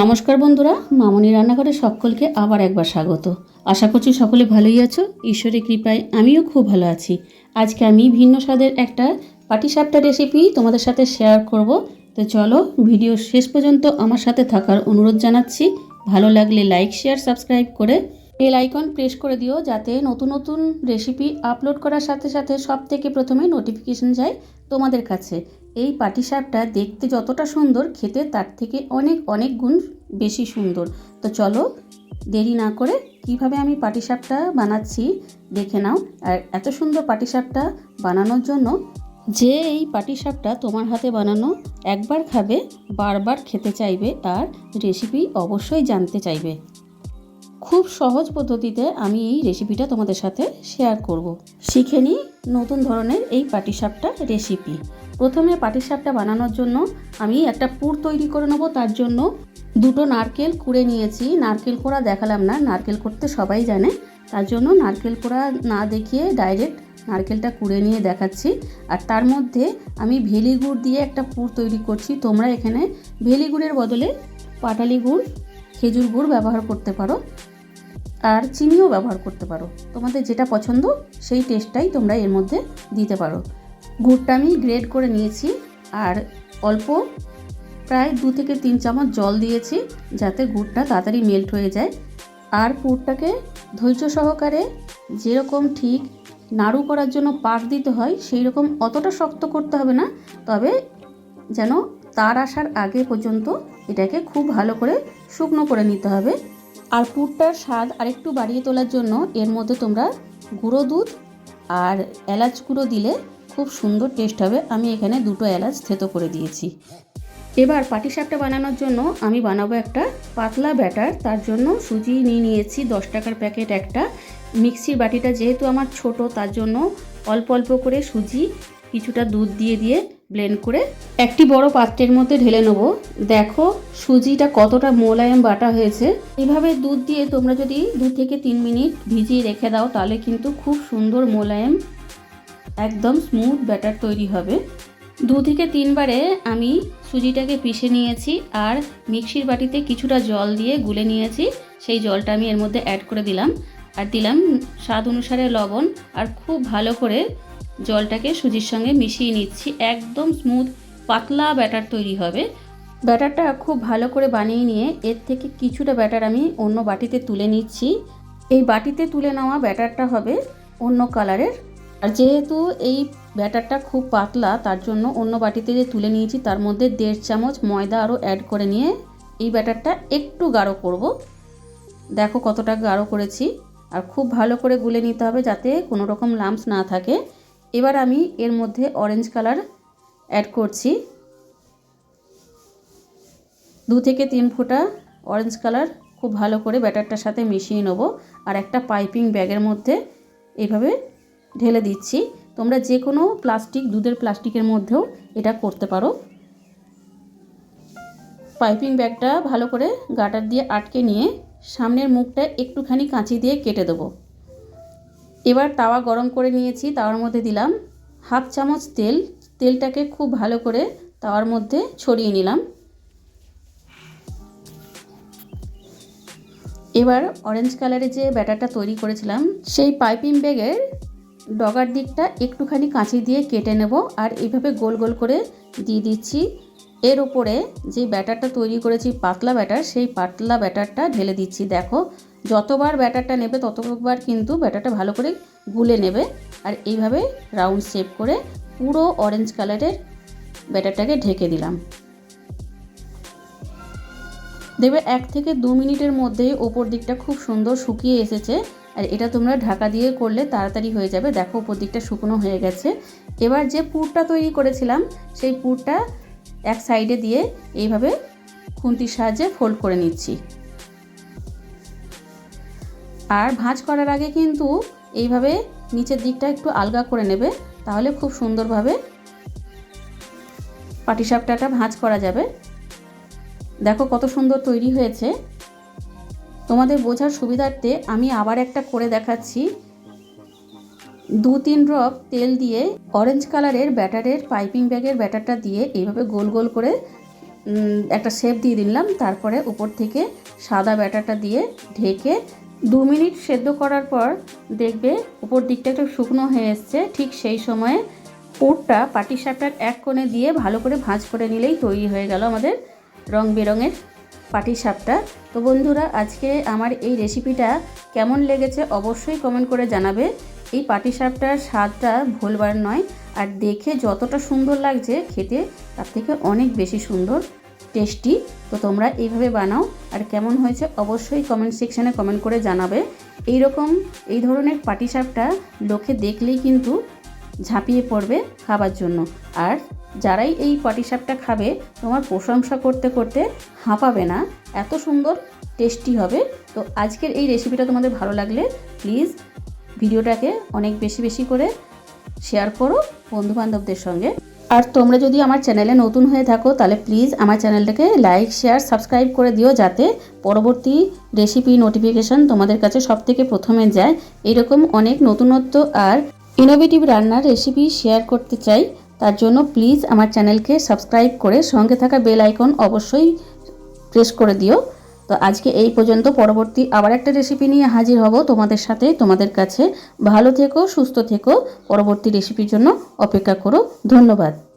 নমস্কার বন্ধুরা, মামনি রান্নাঘরে সকলকে আবার একবার স্বাগত। আশা করছি সকলে ভালোই আছো, ঈশ্বরের কৃপায় আমিও খুব ভালো আছি। আজকে আমি ভিন্ন স্বাদের একটা পাটিসাপটা রেসিপি তোমাদের সাথে শেয়ার করব। তো চলো ভিডিও শেষ পর্যন্ত আমার সাথে থাকার অনুরোধ জানাচ্ছি। ভালো লাগলে লাইক শেয়ার সাবস্ক্রাইব করে বেল আইকন প্রেস করে দিও, যাতে নতুন নতুন রেসিপি আপলোড করার সাথে সাথে সব থেকে প্রথমে নোটিফিকেশন যায় তোমাদের কাছে। এই পাটিসাপটা দেখতে যতটা সুন্দর, খেতে তার থেকে অনেক অনেক গুণ বেশি সুন্দর। তো চলো, দেরি না করে কীভাবে আমি পাটিসাপটা বানাচ্ছি দেখে নাও। আর এত সুন্দর পাটিসাপটা বানানোর জন্য যে এই পাটিসাপটা তোমার হাতে বানানো একবার খাবে, বারবার খেতে চাইবে আর রেসিপি অবশ্যই জানতে চাইবে। খুব সহজ পদ্ধতিতে আমি এই রেসিপিটা তোমাদের সাথে শেয়ার করব। শিখে নিই নতুন ধরনের এই পাটিসাপটা রেসিপি প্রথমে পাটিসাপটা বানানোর জন্য আমি একটা পুর তৈরি করে নেব, তার জন্য দুটো নারকেল কুড়ে নিয়েছি। নারকেল কোড়া দেখালাম না, নারকেল করতে সবাই জানে। তার জন্য নারকেল কোড়া না দেখিয়ে ডাইরেক্ট নারকেলটা কুড়ে নিয়ে দেখাচ্ছি। আর তার মধ্যে আমি ভেলি গুড় দিয়ে একটা পুর তৈরি করছি। তোমরা এখানে ভেলি গুড়ের বদলে পাটালি গুড়, খেজুর গুড় ব্যবহার করতে পারো। আর চিনিও ব্যবহার করতে পারো। তোমাদের যেটা পছন্দ, সেই টেস্টটাই তোমরা এর মধ্যে দিতে পারো। গুড়টা আমি গ্রেড করে নিয়েছি আর অল্প প্রায় দু থেকে তিন চামচ জল দিয়েছি যাতে গুড়টা তাড়াতাড়ি মেল্ট হয়ে যায়। আর পুরটাকে ধৈর্য সহকারে যেরকম ঠিক নাড়ু করার জন্য পাক দিতে হয় সেই রকম অতটা শক্ত করতে হবে না। তবে যেন তার আসার আগে পর্যন্ত এটাকে খুব ভালো করে শুকনো করে নিতে হবে। আর পুরটার স্বাদ আরেকটু বাড়িয়ে তোলার জন্য এর মধ্যে তোমরা গুঁড়ো দুধ আর এলাচ গুঁড়ো দিলে খুব সুন্দর টেস্ট হবে। আমি এখানে দুটো এলাচ থেতো করে দিয়েছি। এবার পাটিসাপটা বানানোর জন্য আমি বানাবো একটা পাতলা ব্যাটার। তার জন্য সুজি নিয়ে নিয়েছি, দশ টাকার প্যাকেট একটা। মিক্সির বাটিটা যেহেতু আমার ছোট, তার জন্য অল্প অল্প করে সুজি, কিছুটা দুধ দিয়ে দিয়ে ব্লেন্ড করে একটি বড় পাত্রের মধ্যে ঢেলে নেব। দেখো সুজিটা কতটা মোলায়েম বাটা হয়েছে। এভাবে দুধ দিয়ে তোমরা যদি দু থেকে তিন মিনিট ভিজিয়ে রেখে দাও, তাহলে কিন্তু খুব সুন্দর মোলায়েম একদম স্মুথ ব্যাটার তৈরি হবে। দু থেকে তিনবারে আমি সুজিটাকে পিষে নিয়েছি আর মিক্সির বাটিতে কিছুটা জল দিয়ে গুলে নিয়েছি। সেই জলটা আমি এর মধ্যে অ্যাড করে দিলাম আর দিলাম স্বাদ অনুসারে লবণ আর খুব ভালো করে জলটাকে সুজির সঙ্গে মিশিয়ে নিচ্ছি। একদম স্মুথ পাতলা ব্যাটার তৈরি হবে। ব্যাটারটা খুব ভালো করে বানিয়ে নিয়ে এর থেকে কিছুটা ব্যাটার আমি অন্য বাটিতে তুলে নিচ্ছি। এই বাটিতে তুলে নেওয়া ব্যাটারটা হবে অন্য কালারের আর যেহেতু এই ব্যাটারটা খুব পাতলা, তার জন্য অন্য বাটিতে যে তুলে নিয়েছি, তার মধ্যে দেড় চামচ ময়দা আরও অ্যাড করে নিয়ে এই ব্যাটারটা একটু গাঢ় করব। দেখো কতটা গাঢ় করেছি। আর খুব ভালো করে গুলে নিতে হবে যাতে কোনো রকম লাম্পস না থাকে। এবার আমি এর মধ্যে অরেঞ্জ কালার অ্যাড করছি। দু থেকে তিন ফোঁটা অরেঞ্জ কালার খুব ভালো করে ব্যাটারটার সাথে মিশিয়ে নেব। আর একটা পাইপিং ব্যাগের মধ্যে এইভাবে ঢেলে দিচ্ছি। তোমরা যে কোনো প্লাস্টিক, দুধের প্লাস্টিকের মধ্যেও এটা করতে পারো। পাইপিং ব্যাগটা ভালো করে গাটার দিয়ে আটকে নিয়ে সামনের মুখটা একটুখানি কাঁচি দিয়ে কেটে দেবো। এবার তাওয়া গরম করে নিয়েছি, তাওয়ার মধ্যে দিলাম হাফ চামচ তেল। তেলটাকে খুব ভালো করে তাওয়ার মধ্যে ছড়িয়ে নিলাম। এবার অরেঞ্জ কালারের যে ব্যাটারটা তৈরি করেছিলাম, সেই পাইপিং ব্যাগের ডগার দিকটা একটুখানি কাঁচি দিয়ে কেটে নেব আর এইভাবে গোল গোল করে দিয়ে দিচ্ছি। এর ওপরে যে ব্যাটারটা তৈরি করেছি, পাতলা ব্যাটার, সেই পাতলা ব্যাটারটা ঢেলে দিচ্ছি। দেখো, যতবার ব্যাটারটা নেবে ততবার কিন্তু ব্যাটারটা ভালো করে গুলে নেবে আর এইভাবে রাউন্ড শেপ করে পুরো অরেঞ্জ কালারের ব্যাটারটাকে ঢেকে দিলাম। দেবে এক থেকে দু মিনিটের মধ্যেই ওপর দিকটা খুব সুন্দর শুকিয়ে এসেছে। আর এটা তোমরা ঢাকা দিয়ে করলে তাড়াতাড়ি হয়ে যাবে। দেখো ওপর দিকটা শুকনো হয়ে গেছে। এবার যে পুরটা তৈরি করেছিলাম, সেই পুরটা এক সাইডে দিয়ে এইভাবে খুন্তির সাহায্যে ফোল্ড করে নিচ্ছি। আর ভাঁজ করার আগে কিন্তু এইভাবে নিচের দিকটা একটু আলগা করে নেবে, তাহলে খুব সুন্দরভাবে পাটিসাপটাটা ভাঁজ করা যাবে। দেখো কত সুন্দর তৈরি হয়েছে। তোমাদের বোঝার সুবিধার্থে আমি আবার একটা করে দেখাচ্ছি। দু তিন ড্রপ তেল দিয়ে অরেঞ্জ কালারের ব্যাটারের পাইপিং ব্যাগের ব্যাটারটা দিয়ে এইভাবে গোল গোল করে একটা শেপ দিয়ে দিলাম। তারপরে উপর থেকে সাদা ব্যাটারটা দিয়ে ঢেকে দু মিনিট সেদ্ধ করার পর দেখবে উপর দিকটা একটু শুকনো হয়ে এসছে। ঠিক সেই সময়ে পুরটা পাটিসাপটার এক কোণে দিয়ে ভালো করে ভাঁজ করে নিলেই তৈরি হয়ে গেল আমাদের রং বেরঙের পাটিসাপটা তো বন্ধুরা, আজকে আমার এই রেসিপিটা কেমন লেগেছে অবশ্যই কমেন্ট করে জানাবে। এই পাটিসাপটার স্বাদটা ভুলবার নয়। আর দেখে যতটা সুন্দর লাগছে খেতে, তার থেকে অনেক বেশি সুন্দর টেস্টি তো তোমরা এইভাবে বানাও। আর কেমন হয়েছে অবশ্যই কমেন্ট সেকশানে কমেন্ট করে জানাবে। এই রকম এই ধরনের পাটিসাপটা লোকে দেখলেই কিন্তু ঝাঁপিয়ে পড়বে খাবার জন্য। আর যারাই এই পাটিসাপটা খাবে, তোমার প্রশংসা করতে করতে হাঁপাবে না। এত সুন্দর টেস্টি হবে। তো আজকের এই রেসিপিটা তোমাদের ভালো লাগলে প্লিজ ভিডিওটাকে অনেক বেশি বেশি করে শেয়ার করো বন্ধুবান্ধবদের সঙ্গে। আর তোমরা যদি আমার চ্যানেলে নতুন হয়ে থাকো, তাহলে প্লিজ আমার চ্যানেলটাকে লাইক শেয়ার সাবস্ক্রাইব করে দিও, যাতে পরবর্তী রেসিপি নোটিফিকেশান তোমাদের কাছে সব থেকে প্রথমে যায়। এরকম অনেক নতুনত্ব আর ইনোভেটিভ রান্নার রেসিপি শেয়ার করতে চাই। তার জন্য প্লিজ আমার চ্যানেলকে সাবস্ক্রাইব করে সঙ্গে থাকা বেল আইকন অবশ্যই প্রেস করে দিও। তো আজকে এই পর্যন্ত, পরবর্তী আবার একটা রেসিপি নিয়ে হাজির হব তোমাদের সাথে। তোমাদের কাছে ভালো থেকো, সুস্থ থেকো। পরবর্তী রেসিপির জন্য অপেক্ষা করো। ধন্যবাদ।